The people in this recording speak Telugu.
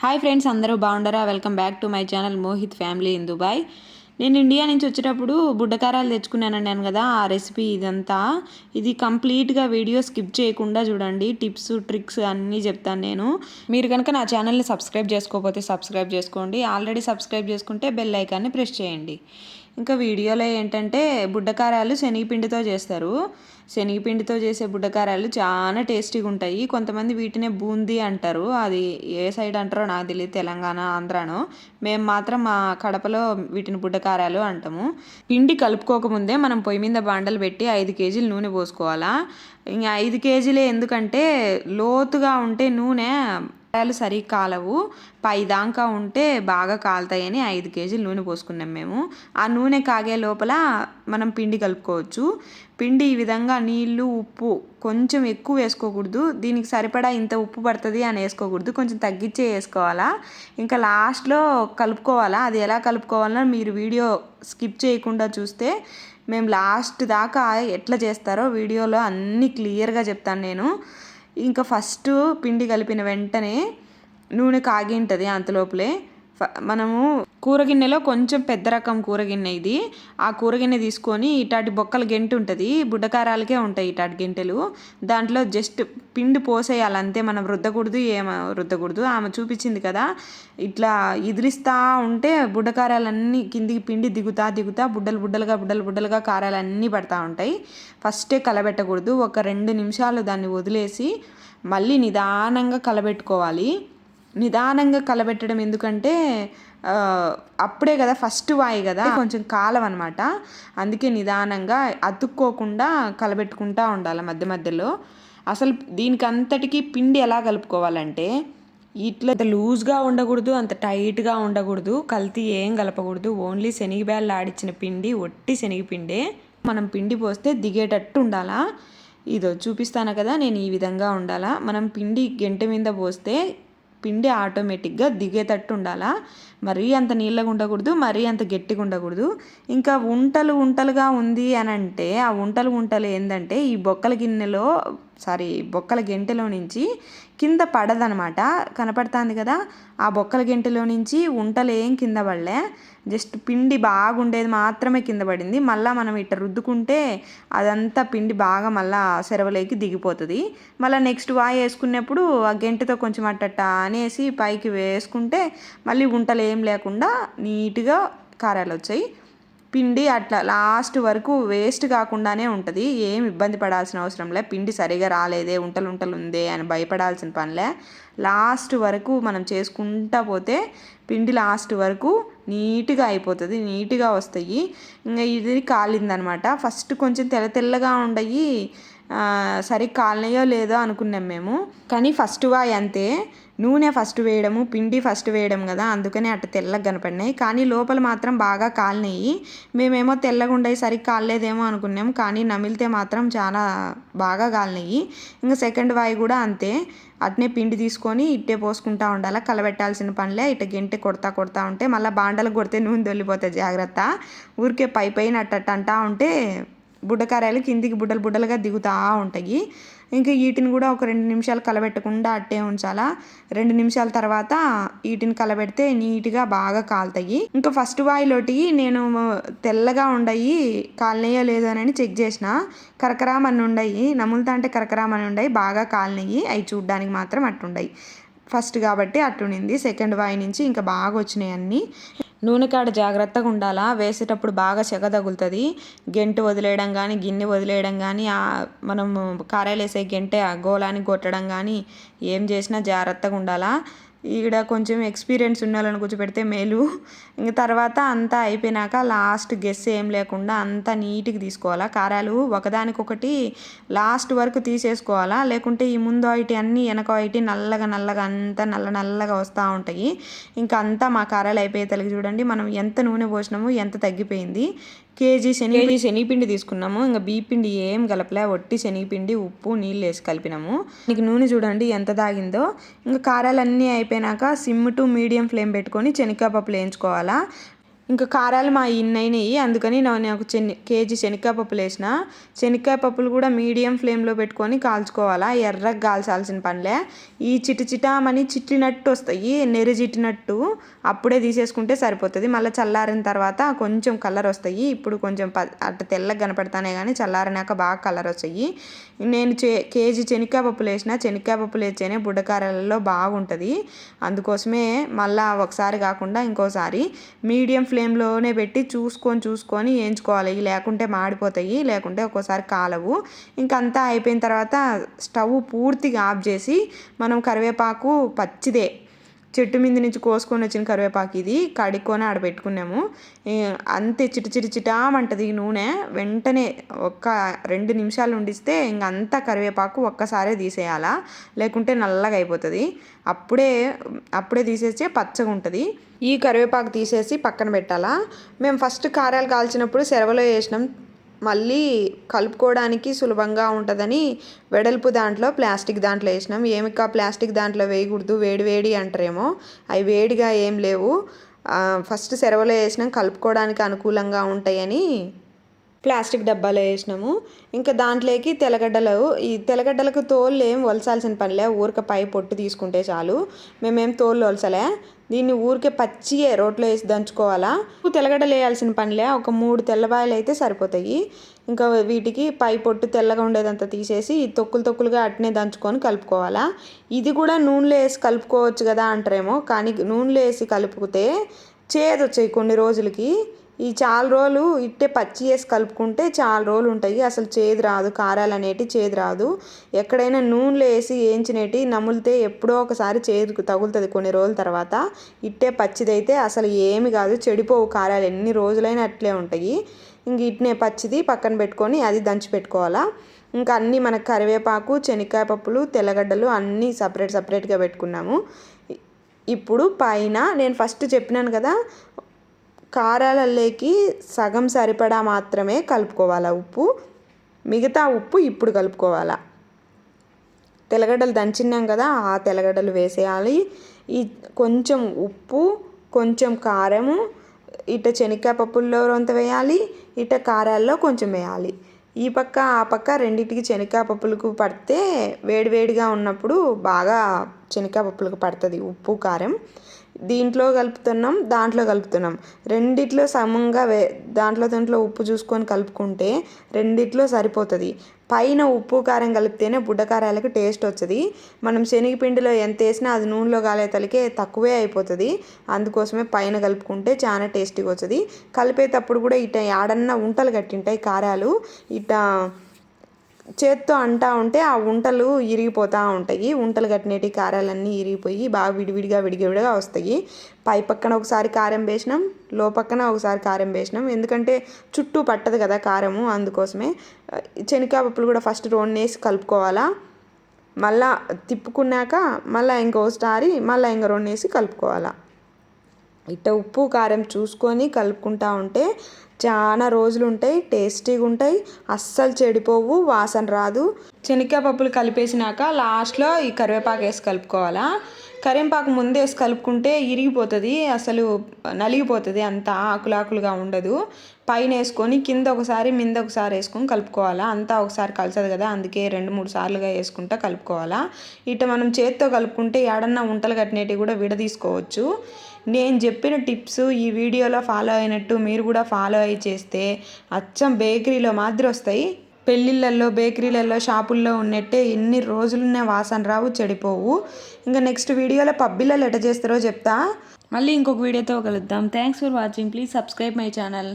హాయ్ ఫ్రెండ్స్ అందరూ బాగుండరా? Welcome back to my channel Mohit family in Dubai. నేను ఇండియా నుంచి వచ్చేటప్పుడు బుడ్డకారాలు తెచ్చుకున్నానన్నాను కదా ఆ రెసిపీ ఇదంతా. ఇది కంప్లీట్గా వీడియో స్కిప్ చేయకుండా చూడండి టిప్స్ ట్రిక్స్ అన్నీ చెప్తాను నేను. మీరు కనుక నా ఛానల్ని సబ్స్క్రైబ్ చేసుకోకపోతే సబ్స్క్రైబ్ చేసుకోండి. ఆల్రెడీ సబ్స్క్రైబ్ చేసుకుంటే బెల్ ఐకాన్ని ప్రెస్ చేయండి. ఇంకా వీడియోలో ఏంటంటే బుడ్డకారాలు శనగపిండితో చేస్తారు. శనగపిండితో చేసే బుడ్డకారాలు చాలా టేస్టీగా ఉంటాయి. కొంతమంది వీటినే బూందీ అంటారు. అది ఏ సైడ్ అంటారో నాకు తెలియదు తెలంగాణ ఆంధ్రానో. మేము మాత్రం మా కడపలో వీటిని బుడ్డకారాలు అంటాము. పిండి కలుపుకోకముందే మనం పొయ్యి మీద బాండలు పెట్టి ఐదు కేజీలు నూనె పోసుకోవాలా? ఇంకా ఐదు కేజీలే ఎందుకంటే లోతుగా ఉంటే నూనె కాయలు సరిగ్గా కాలవు. పై దాకా ఉంటే బాగా కాలుతాయని ఐదు కేజీలు నూనె పోసుకున్నాం మేము. ఆ నూనె కాగే లోపల మనం పిండి కలుపుకోవచ్చు. పిండి ఈ విధంగా నీళ్ళు ఉప్పు కొంచెం ఎక్కువ వేసుకోకూడదు. దీనికి సరిపడా ఇంత ఉప్పు పడుతుంది అని వేసుకోకూడదు. కొంచెం తగ్గించే వేసుకోవాలా. ఇంకా లాస్ట్లో కలుపుకోవాలా. అది ఎలా కలుపుకోవాలో మీరు వీడియో స్కిప్ చేయకుండా చూస్తే మేము లాస్ట్ దాకా ఎట్లా చేస్తారో వీడియోలో అన్నీ క్లియర్గా చెప్తాను నేను. ఇంకా ఫస్ట్ పిండి కలిపిన వెంటనే నూనె కాగి ఉంటుంది అంతలోపలే మనము కూరగిన్నెలో కొంచెం పెద్ద రకం కూరగిన్నె ఇది. ఆ కూరగిన్నె తీసుకొని ఇటాటి బొక్కల గెంటు ఉంటుంది. బుడ్డకారాలకే ఉంటాయి ఇటాటి గెంటెలు. దాంట్లో జస్ట్ పిండి పోసేయాలి అంతే మనం రుద్దకూడదు ఏమ రుద్దకూడదు. ఆమె చూపించింది కదా. ఇట్లా ఇదిలిస్తూ ఉంటే బుడ్డకారాలన్నీ కిందికి పిండి దిగుతా దిగుతా బుడ్డలు బుడ్డలుగా బుడ్డలు బుడ్డలుగా కారాలు అన్నీ పడతా ఉంటాయి. ఫస్టే కలబెట్టకూడదు. ఒక రెండు నిమిషాలు దాన్ని వదిలేసి మళ్ళీ నిదానంగా కలబెట్టుకోవాలి. నిదానంగా కలబెట్టడం ఎందుకంటే అప్పుడే కదా ఫస్ట్ వాయి కదా. కొంచెం కాలం అనమాట అందుకే నిదానంగా అతుక్కోకుండా కలబెట్టుకుంటా ఉండాలి మధ్య మధ్యలో. అసలు దీనికి అంతటికీ పిండి ఎలా కలుపుకోవాలంటే ఇట్లా లూజ్గా ఉండకూడదు అంత టైట్గా ఉండకూడదు కల్తీ ఏం కలపకూడదు. ఓన్లీ శనగబేళ్ళు ఆడిచ్చిన పిండి ఒట్టి శనగపిండే మనం పిండి పోస్తే దిగేటట్టు ఉండాలా? ఇదో చూపిస్తాను కదా నేను ఈ విధంగా ఉండాలా? మనం పిండి గెంట మీద పోస్తే పిండి ఆటోమేటిక్గా దిగేటట్టు ఉండాలా? మరీ అంత నీళ్ళగా ఉండకూడదు మరీ అంత గట్టిగా ఉండకూడదు. ఇంకా ఉంటలు ఉంటలుగా ఉంది అని అంటే ఆ ఉంటలు ఉంటలు ఏంటంటే ఈ బొక్కల గిన్నెలో సారీ బొక్కల గెంటెలో నుంచి కింద పడదనమాట. కనపడుతుంది కదా ఆ బొక్కల గింటలో నుంచి ఉంటలేం కింద పడలే. జస్ట్ పిండి బాగుండేది మాత్రమే కింద పడింది. మళ్ళీ మనం ఇట్ట రుద్దుకుంటే అదంతా పిండి బాగా మళ్ళీ సెరవలేకి దిగిపోతుంది. మళ్ళీ నెక్స్ట్ వాయి వేసుకున్నప్పుడు ఆ గెంటతో కొంచెం అట్టట్ట అనేసి పైకి వేసుకుంటే మళ్ళీ ఉంటలేం ఏం లేకుండా నీట్గా కారాలు వచ్చాయి. పిండి అట్లా లాస్ట్ వరకు వేస్ట్ కాకుండానే ఉంటుంది. ఏం ఇబ్బంది పడాల్సిన అవసరం లే. పిండి సరిగా రాలేదే ఉంటలు ఉంటలు ఉందే అని భయపడాల్సిన పనిలే లాస్ట్ వరకు మనం చేసుకుంటా పోతే పిండి లాస్ట్ వరకు నీట్గా అయిపోతుంది నీట్గా వస్తాయి. ఇంకా ఇది కాలిందనమాట. ఫస్ట్ కొంచెం తెల్ల తెల్లగా ఉండయి. సరిగ్గా కాలనయో లేదో అనుకున్నాం మేము. కానీ ఫస్ట్ వాయి అంతే. నూనె ఫస్ట్ వేయడము పిండి ఫస్ట్ వేయడం కదా అందుకనే అట్ట తెల్లగా కనపడినాయి. కానీ లోపల మాత్రం బాగా కాలినాయి మేమేమో తెల్లగా ఉండయి సరిగ్గా కాలేదేమో అనుకున్నాం. కానీ నమిలితే మాత్రం చాలా బాగా కాలినాయి ఇంకా సెకండ్ వాయి కూడా అంతే. అట్నే పిండి తీసుకొని ఇట్టే పోసుకుంటా ఉండాలి కలబెట్టాల్సిన పనిలే. ఇట గెంటె కొడతా కొడతా ఉంటే మళ్ళీ బాండలు కొడితే నూనె దొల్లిపోతాయి జాగ్రత్త. ఊరికే పై పైన అంటా ఉంటే బుడ్డకారాలు కిందికి బుడ్డలు బుడ్డలుగా దిగుతూ ఉంటాయి. ఇంకా వీటిని కూడా ఒక రెండు నిమిషాలు కలబెట్టకుండా అట్టే ఉంచాలా. రెండు నిమిషాల తర్వాత వీటిని కలబెడితే నీట్గా బాగా కాలుతాయి. ఇంకా ఫస్ట్ వాయిలోటి నేను తెల్లగా ఉండయి కాలినయో లేదో అని చెక్ చేసిన కరకరామని ఉండయి. నములుతా అంటే కరకరామని ఉండయి. బాగా కాలినయి. అవి చూడ్డానికి మాత్రం అట్టుండయి. ఫస్ట్ కాబట్టి అట్టుండింది. సెకండ్ వాయి నుంచి ఇంకా బాగా వచ్చినాయి అన్నీ. నూనె కాడ జాగ్రత్తగా ఉండాలా? వేసేటప్పుడు బాగా చెగ తగులుతుంది. గెంటు వదిలేయడం కానీ గిన్నె వదిలేయడం కానీ మనం కారాలు వేసే గెంటె గోళానికి కొట్టడం కానీ ఏం చేసినా జాగ్రత్తగా ఉండాలా? ఈడ కొంచెం ఎక్స్పీరియన్స్ ఉన్న వాళ్ళని కూర్చోపెడితే మేలు. ఇంక తర్వాత అంతా అయిపోయినాక లాస్ట్ గెస్ ఏం లేకుండా అంతా నీట్గా తీసుకోవాలా? కారాలు ఒకదానికొకటి లాస్ట్ వరకు తీసేసుకోవాలా? లేకుంటే ఈ ముందు ఐటి అన్నీ వెనక ఐటి నల్లగా నల్లగా అంతా నల్ల నల్లగా వస్తూ ఉంటాయి. ఇంకా అంతా మా కారాలు అయిపోయే తలకి చూడండి. మనం ఎంత నూనె పోసినాము ఎంత తగ్గిపోయింది. కేజీ శనగ శనగపిండి తీసుకున్నాము. ఇంకా పిండి ఏం కలపలే. ఒట్టి శనగపిండి ఉప్పు నీళ్ళు వేసి కలిపినాము. నీకు నూనె చూడండి ఎంత తాగిందో ఇంకా కారాలన్నీ అయిపోయినాక సిమ్ టు మీడియం ఫ్లేమ్ పెట్టుకొని శనగపప్పులు వేయించుకోవాలా. ఇంకా కారాలు మా ఇన్నైనాయి. అందుకని నాకు చెన్ని కేజీ శనక్కాయ పప్పులు వేసిన. శనక్కాయ పప్పులు కూడా మీడియం ఫ్లేమ్లో పెట్టుకొని కాల్చుకోవాలా. ఎర్రగా కాల్చాల్సిన పనిలే. ఈ చిటి చిటామని చిట్లినట్టు వస్తాయి. నెరిజిట్టినట్టు అప్పుడే తీసేసుకుంటే సరిపోతుంది. మళ్ళీ చల్లారిన తర్వాత కొంచెం కలర్ వస్తాయి. ఇప్పుడు కొంచెం ప అట్ట తెల్లగా కనపడతానే కానీ చల్లారినాక బాగా కలర్ వస్తాయి. నేను చే కేజీ శనక్కాయ పప్పులు వేసిన శనక్కాయ పప్పులు వేస్తేనే బుడ్డకారాలలో బాగుంటుంది. అందుకోసమే మళ్ళీ ఒకసారి కాకుండా ఇంకోసారి మీడియం ఫ్లేమ్లోనే పెట్టి చూసుకొని చూసుకొని వేయించుకోవాలి. లేకుంటే మాడిపోతాయి లేకుంటే ఒక్కోసారి కాలవు. ఇంకంతా అయిపోయిన తర్వాత స్టవ్ పూర్తిగా ఆఫ్ చేసి మనం కరివేపాకు పచ్చిదే చెట్టు మీద నుంచి కోసుకొని వచ్చిన కరివేపాకు ఇది కడుక్కొని ఆడ పెట్టుకున్నాము. అంతే చిట చిట చిటామంటది ఈ నూనె. వెంటనే ఒక్క రెండు నిమిషాలు ఉండిస్తే ఇంకంతా కరివేపాకు ఒక్కసారే తీసేయాలా? లేకుంటే నల్లగా అయిపోతుంది. అప్పుడే అప్పుడే తీసేస్తే పచ్చగా ఉంటుంది. ఈ కరివేపాకు తీసేసి పక్కన పెట్టాలా? మేము ఫస్ట్ కారాలు కాల్చినప్పుడు సెరవలో వేసినాం. మళ్ళీ కలుపుకోవడానికి సులభంగా ఉంటుందని వెడల్పు దాంట్లో ప్లాస్టిక్ దాంట్లో వేసినాం. ఏమికా ప్లాస్టిక్ దాంట్లో వేయకూడదు. వేడి వేడి అంటారేమో. అవి వేడిగా ఏం లేవు. ఫస్ట్ సెరవలో వేసినాం. కలుపుకోవడానికి అనుకూలంగా ఉంటాయని ప్లాస్టిక్ డబ్బాలో వేసినాము. ఇంకా దాంట్లోకి తెల్లగడ్డలు. ఈ తెల్లగడ్డలకు తోలు ఏం వలసాల్సిన పనిలే ఊరిక పై పొట్టు తీసుకుంటే చాలు. మేమేం తోలు వలసలే దీన్ని ఊరికే పచ్చియే రోట్లో వేసి దంచుకోవాలా? తెల్లగడలేయాల్సిన పనిలే ఒక మూడు తెల్లబాయలు అయితే సరిపోతాయి. ఇంకా వీటికి పై పొట్టు తెల్లగా ఉండేదంతా తీసేసి తొక్కులు తొక్కులుగా అట్నే దంచుకొని కలుపుకోవాలా? ఇది కూడా నూనెలో వేసి కలుపుకోవచ్చు కదా అంటారేమో కానీ నూనెలో వేసి కలుపుకుతే చేదు వచ్చాయి కొన్ని రోజులకి. ఈ చాలా రోజులు ఇట్టే పచ్చి వేసి కలుపుకుంటే చాలా రోజులు ఉంటాయి. అసలు చేదు రాదు. కారాలు అనేటి చేదు రాదు. ఎక్కడైనా నూనెలో వేసి వేయించినవి నములితే ఎప్పుడో ఒకసారి చేదు తగులుతుంది కొన్ని రోజుల తర్వాత. ఇట్టే పచ్చిదైతే అసలు ఏమి కాదు. చెడిపోవు కారాలు ఎన్ని రోజులైనా అట్లే ఉంటాయి. ఇంక ఇట్నే పచ్చిది పక్కన పెట్టుకొని అది దంచి పెట్టుకోవాలా. ఇంకా అన్నీ మనకు కరివేపాకు శనక్కాయ పప్పులు తెల్లగడ్డలు అన్నీ సపరేట్ సపరేట్గా పెట్టుకున్నాము. ఇప్పుడు పైన నేను ఫస్ట్ చెప్పినాను కదా కారాలలోకి సగం సరిపడా మాత్రమే కలుపుకోవాలా ఉప్పు. మిగతా ఉప్పు ఇప్పుడు కలుపుకోవాలా. తెల్లగడ్డలు దంచినాం కదా ఆ తెల్లగడ్డలు వేసేయాలి. ఈ కొంచెం ఉప్పు కొంచెం కారము ఇట శనక్కాయ పప్పుల్లో రొంత వేయాలి ఇట కారాల్లో కొంచెం వేయాలి. ఈ పక్క ఆ పక్క రెండింటికి శనక్కాయ పప్పులకు పడితే వేడివేడిగా ఉన్నప్పుడు బాగా శనక్కాయ పప్పులకు పడుతుంది ఉప్పు కారం. దీంట్లో కలుపుతున్నాం దాంట్లో కలుపుతున్నాం. రెండిట్లో సమంగా వే దాంట్లో దాంట్లో ఉప్పు చూసుకొని కలుపుకుంటే రెండిట్లో సరిపోతుంది. పైన ఉప్పు కారం కలిపితేనే బుడ్డకారాలకు టేస్ట్ వస్తుంది మనం శనగపిండిలో ఎంత వేసినా అది నూనెలో కాలేతలకే తక్కువే అయిపోతుంది. అందుకోసమే పైన కలుపుకుంటే చాలా టేస్టీగా వస్తుంది కలిపేటప్పుడు కూడా ఇట యాడన్నా ఉంటలు కట్టింటాయి కారాలు. ఇట చేత్తో అంటా ఉంటే ఆ ఉంటలు ఇరిగిపోతూ ఉంటాయి. ఉంటలు కట్టినటి కారాలన్నీ ఇరిగిపోయి బాగా విడివిడిగా విడివిడిగా వస్తాయి. పై పక్కన ఒకసారి కారం వేసినాం లో పక్కన ఒకసారి కారం వేసినాం. ఎందుకంటే చుట్టూ పట్టదు కదా కారము అందుకోసమే. శనగ పప్పులు కూడా ఫస్ట్ రెండు వేసి కలుపుకోవాలా. మళ్ళా తిప్పుకున్నాక మళ్ళీ ఇంకోసారి మళ్ళీ ఇంక రెండు వేసి కలుపుకోవాలా. ఇట్ట ఉప్పు కారం చూసుకొని కలుపుకుంటా ఉంటే చాలా రోజులు ఉంటాయి టేస్టీగా ఉంటాయి అస్సలు చెడిపోవు వాసన రాదు. శనక్కాయ పప్పులు కలిపేసినాక లాస్ట్లో ఈ కరివేపాకు వేసి కలుపుకోవాలా? కరివేపాకు ముందే వేసి కలుపుకుంటే ఇరిగిపోతుంది అసలు నలిగిపోతుంది అంత ఆకులాకులుగా ఉండదు. పైన వేసుకొని కింద ఒకసారి మింద ఒకసారి వేసుకొని కలుపుకోవాలా? అంతా ఒకసారి కలిసదు కదా అందుకే రెండు మూడు సార్లుగా వేసుకుంటా కలుపుకోవాలా? ఇట మనం చేత్తో కలుపుకుంటే ఏడన్నా ఉంటలు కట్టినవి కూడా విడదీసుకోవచ్చు. నేను చెప్పిన టిప్స్ ఈ వీడియోలో ఫాలో అయినట్టు మీరు కూడా ఫాలో అయ్యి చేస్తే అచ్చం బేకరీలో మాదిరి వస్తాయి. పెళ్ళిళ్ళల్లో బేకరీలలో షాపుల్లో ఉన్నట్టే ఎన్ని రోజులున్న వాసన రావు చెడిపోవు. ఇంకా నెక్స్ట్ వీడియోలో పబ్బిళ్ళలు ఎట చేస్తారో చెప్తా. మళ్ళీ ఇంకొక వీడియోతో కలుద్దాం. Thanks for watching please subscribe my channel